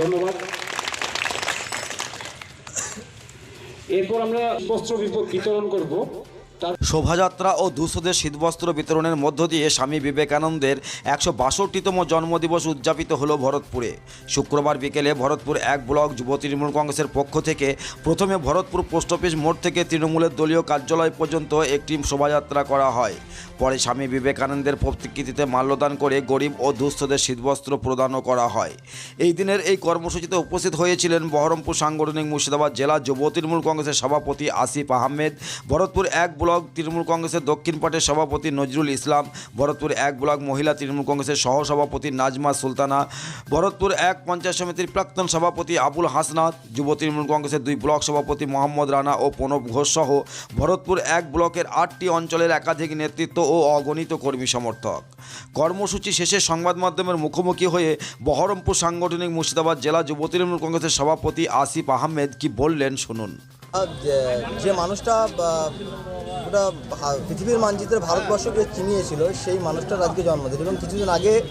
ধন্যবাদ। এরপর আমরা বস্ত্র বিতরণ করব। শোভাযাত্রা ও দুঃস্থদের শীতবস্ত্র বিতরণের মধ্য দিয়ে স্বামী বিবেকানন্দের একশো বাষট্টিতম জন্মদিবস উদযাপিত হলো ভরতপুরে। শুক্রবার বিকেলে ভরতপুর এক ব্লক যুব তৃণমূল কংগ্রেসের পক্ষ থেকে প্রথমে ভরতপুর পোস্ট অফিস মোড় থেকে তৃণমূলের দলীয় কার্যালয় পর্যন্ত একটি শোভাযাত্রা করা হয়। পরে স্বামী বিবেকানন্দের প্রতিকৃতিতে মাল্যদান করে গরিব ও দুঃস্থদের শীতবস্ত্র প্রদানও করা হয়। এই দিনের এই কর্মসূচিতে উপস্থিত হয়েছিলেন বহরমপুর সাংগঠনিক মুর্শিদাবাদ জেলা যুব তৃণমূল কংগ্রেসের সভাপতি আসিফ আহমেদ, ভরতপুর এক ব্লক তৃণমূল কংগ্রেসের দক্ষিণ পাটের সভাপতি নজরুল ইসলাম, ভরতপুর এক ব্লক মহিলা তৃণমূল কংগ্রেসের সহসভাপতি নাজমা সুলতানা, ভরতপুর এক পঞ্চায়েত সমিতির প্রাক্তন সভাপতি আবুল হাসনাত, যুব তৃণমূল কংগ্রেসের দুই ব্লক সভাপতি মোহাম্মদ রানা ও প্রণব ঘোষ সহ ভরতপুর এক ব্লকের আটটি অঞ্চলের একাধিক নেতৃত্ব ও অগণিত কর্মী সমর্থক। কর্মসূচি শেষে সংবাদ মাধ্যমের মুখোমুখি হয়ে বহরমপুর সাংগঠনিক মুর্শিদাবাদ জেলা যুব তৃণমূল কংগ্রেসের সভাপতি আসিফ আহমেদ কি বললেন শুনুন। যে- মানুষটা গোটা পৃথিবীর মানচিত্রে ভারতবর্ষকে চিনিয়েছিল, সেই মানুষটার আজকে জন্ম জন্মদিন এবং কিছুদিন আগে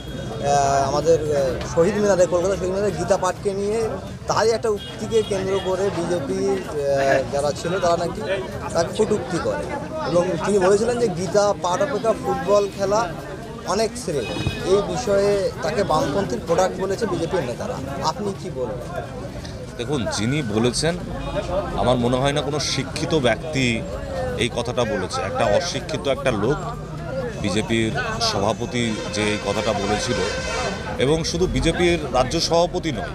আমাদের শহীদ মিনারে, কলকাতা শহীদ মিনারে গীতা পাঠকে নিয়ে তারই একটা উক্তিকে কেন্দ্র করে বিজেপির যারা ছিল তারা নাকি তাকে কটুক্তি করে। এবং তিনি বলেছিলেন যে গীতা পাঠ অপেক্ষা, ফুটবল খেলা অনেক শ্রেয়। এই বিষয়ে তাকে বামপন্থীর প্রোডাক্ট বলেছে বিজেপির নেতারা। আপনি কি বলবেন? দেখুন, যিনি বলেছেন, আমার মনে হয় না কোনো শিক্ষিত ব্যক্তি এই কথাটা বলেছে। একটা অশিক্ষিত একটা লোক, বিজেপির সভাপতি যে এই কথাটা বলেছিল, এবং শুধু বিজেপির রাজ্য সভাপতি নয়,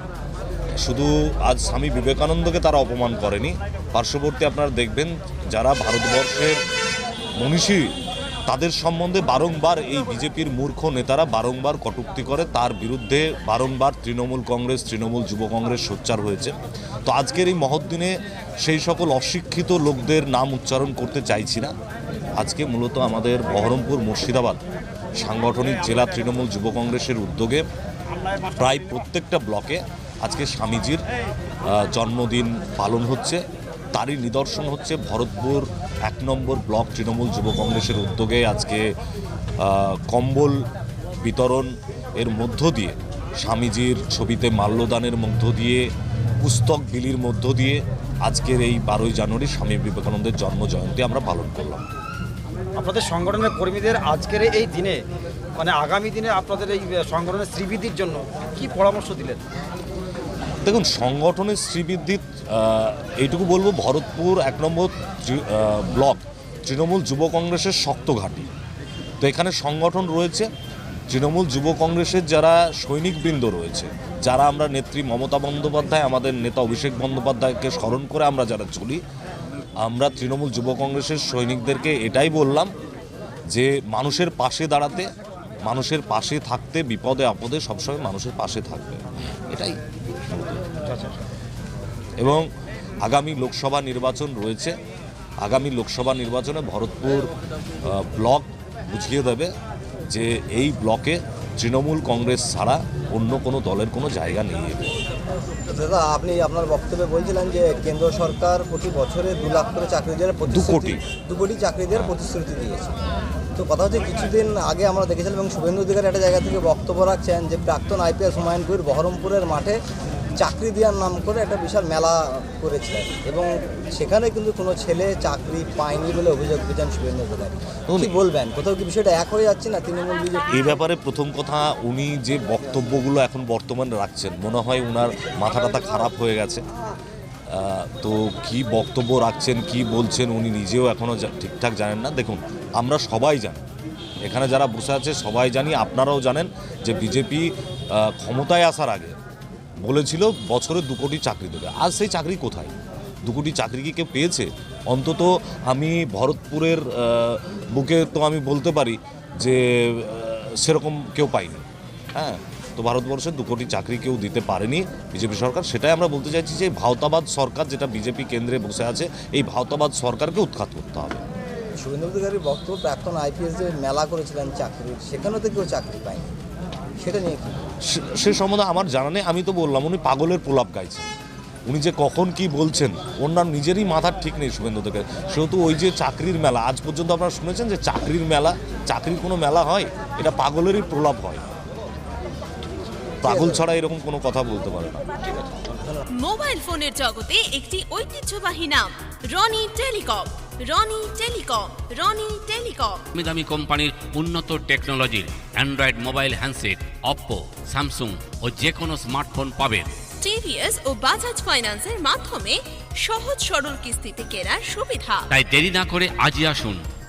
শুধু আজ স্বামী বিবেকানন্দকে তারা অপমান করেনি। পার্শ্ববর্তী আপনারা দেখবেন, যারা ভারতবর্ষের মনীষী তাদের সম্বন্ধে বারংবার এই বিজেপির মূর্খ নেতারা বারংবার কটুক্তি করে, তার বিরুদ্ধে বারংবার তৃণমূল কংগ্রেস, তৃণমূল যুব কংগ্রেস সোচ্চার হয়েছে। তো আজকের এই মহৎ দিনে সেই সকল অশিক্ষিত লোকদের নাম উচ্চারণ করতে চাইছি না। আজকে মূলত আমাদের বহরমপুর মুর্শিদাবাদ সাংগঠনিক জেলা তৃণমূল যুব কংগ্রেসের উদ্যোগে প্রায় প্রত্যেকটা ব্লকে আজকে স্বামীজির জন্মদিন পালন হচ্ছে। তারই নিদর্শন হচ্ছে ভরতপুর এক নম্বর ব্লক তৃণমূল যুব কংগ্রেসের উদ্যোগে আজকে কম্বল বিতরণ এর মধ্য দিয়ে, স্বামীজির ছবিতে মাল্যদানের মধ্য দিয়ে, পুস্তক বিলির মধ্য দিয়ে আজকের এই বারোই জানুয়ারি স্বামী বিবেকানন্দের জন্ম জয়ন্তী আমরা পালন করলাম। আপনাদের সংগঠনের কর্মীদের আজকের এই দিনে মানে আগামী দিনে আপনাদের এই সংগঠনের শ্রীবৃদ্ধির জন্য কি পরামর্শ দিলেন? দেখুন, সংগঠনের শ্রীবৃদ্ধি এইটুকু বলব, ভরতপুর এক নম্বর ব্লক, তৃণমূল যুব কংগ্রেসের শক্ত ঘাঁটি। তো এখানে সংগঠন রয়েছে, তৃণমূল যুব কংগ্রেসের যারা সৈনিকবৃন্দ রয়েছে, যারা আমরা নেত্রী মমতা বন্দ্যোপাধ্যায়, আমাদের নেতা অভিষেক বন্দ্যোপাধ্যায়কে স্মরণ করে আমরা যারা চলি, আমরা তৃণমূল যুব কংগ্রেসের সৈনিকদেরকে এটাই বললাম যে মানুষের পাশে দাঁড়াতে মানুষের পাশে থাকতে বিপদে আপদে সবসময় মানুষের পাশে থাকবে। এটাই। এবং আগামী লোকসভা নির্বাচন রয়েছে। আগামী লোকসভা নির্বাচনে ভরতপুর ব্লক বুঝিয়ে দেবে যে এই ব্লকে তৃণমূল কংগ্রেস ছাড়া অন্য কোনো দলের কোনো জায়গা নেই। দাদা আপনি আপনার বক্তব্যে বলছিলেন যে কেন্দ্র সরকার প্রতি বছরে দু লাখ করে চাকরি দেওয়ার প্রতিশ্রুতি কোটি। দু কোটি চাকরি দেওয়ার প্রতিশ্রুতি দিয়েছে। তো কথা হচ্ছে কিছুদিন আগে আমরা দেখেছিলাম এবং শুভেন্দু অধিকারী একটা জায়গা থেকে বক্তব্য রাখছেন যে প্রাক্তন আইপিএস হুমায়ুন কবির বহরমপুরের মাঠে চাকরি দেওয়ার নাম করে একটা বিশাল মেলা করেছিলেন এবং সেখানে কিন্তু কোনো ছেলে চাকরি পায়নি বলে অভিযোগ দিয়েছেন শুভেন্দু অধিকারী। কি বলবেন? কোথাও কি বিষয়টা এক হয়ে যাচ্ছে না তৃণমূল বিজেপি? এই ব্যাপারে প্রথম কথা উনি যে বক্তব্যগুলো এখন বর্তমানে রাখছেন মনে হয় ওনার মাথা টাথা খারাপ হয়ে গেছে। তো কি বক্তব্য রাখছেন, কি বলছেন উনি নিজেও এখনও ঠিকঠাক জানেন না। দেখুন, আমরা সবাই জানি, এখানে যারা বসে আছে সবাই জানি, আপনারাও জানেন যে বিজেপি ক্ষমতায় আসার আগে বলেছিল বছরে দু কোটি চাকরি দেবে। আজ সেই চাকরি কোথায়? দু কোটি চাকরি কি কেউ পেয়েছে? অন্তত আমি ভরতপুরের বুকে তো আমি বলতে পারি যে সেরকম কেউ পাইনি। হ্যাঁ তো ভারতবর্ষে দু কোটি চাকরি কেউ দিতে পারেনি বিজেপি সরকার। সেটাই আমরা বলতে চাইছি যে ভাওতাবাদ সরকার যেটা বিজেপি কেন্দ্রে বসে আছে এই ভাওতাবাদ সরকারকে উৎখাত করতে হবে। শুভেন্দু অধিকারীর বক্তব্য প্রাক্তন আইপিএস যে মেলা করেছিলেন চাকরির সেখানেও তো কেউ চাকরি পায়নি। সেটা নিয়ে কি? সে- সে সম্বন্ধে আমার জানা নেই আমি তো বললাম উনি পাগলের প্রলাপ গাইছেন। উনি যে কখন কি বলছেন ওনার নিজেরই মাথার ঠিক নেই শুভেন্দু থেকে সেহেতু ওই যে চাকরির মেলা আজ পর্যন্ত আপনারা শুনেছেন যে চাকরির মেলা চাকরির কোনো মেলা হয়? এটা পাগলেরই প্রলাপ হয়। পাগল ছাড়া এরকম কোনো কথা বলতে পারে না। মোবাইল ফোনের জগতে একটি ঐতিহ্যবাহী নাম Roni telecom. Roni telecom Roni telecom. দামি দামি কোম্পানির উন্নত টেকনোলজির Android mobile handset Oppo Samsung ও যে কোনো স্মার্টফোন পাবেন। টিভিএস ও বাজাজ ফাইন্যান্সের মাধ্যমে সহজ সরল কিস্তিতে কেনার সুবিধা। তাই দেরি না করে আজই আসুন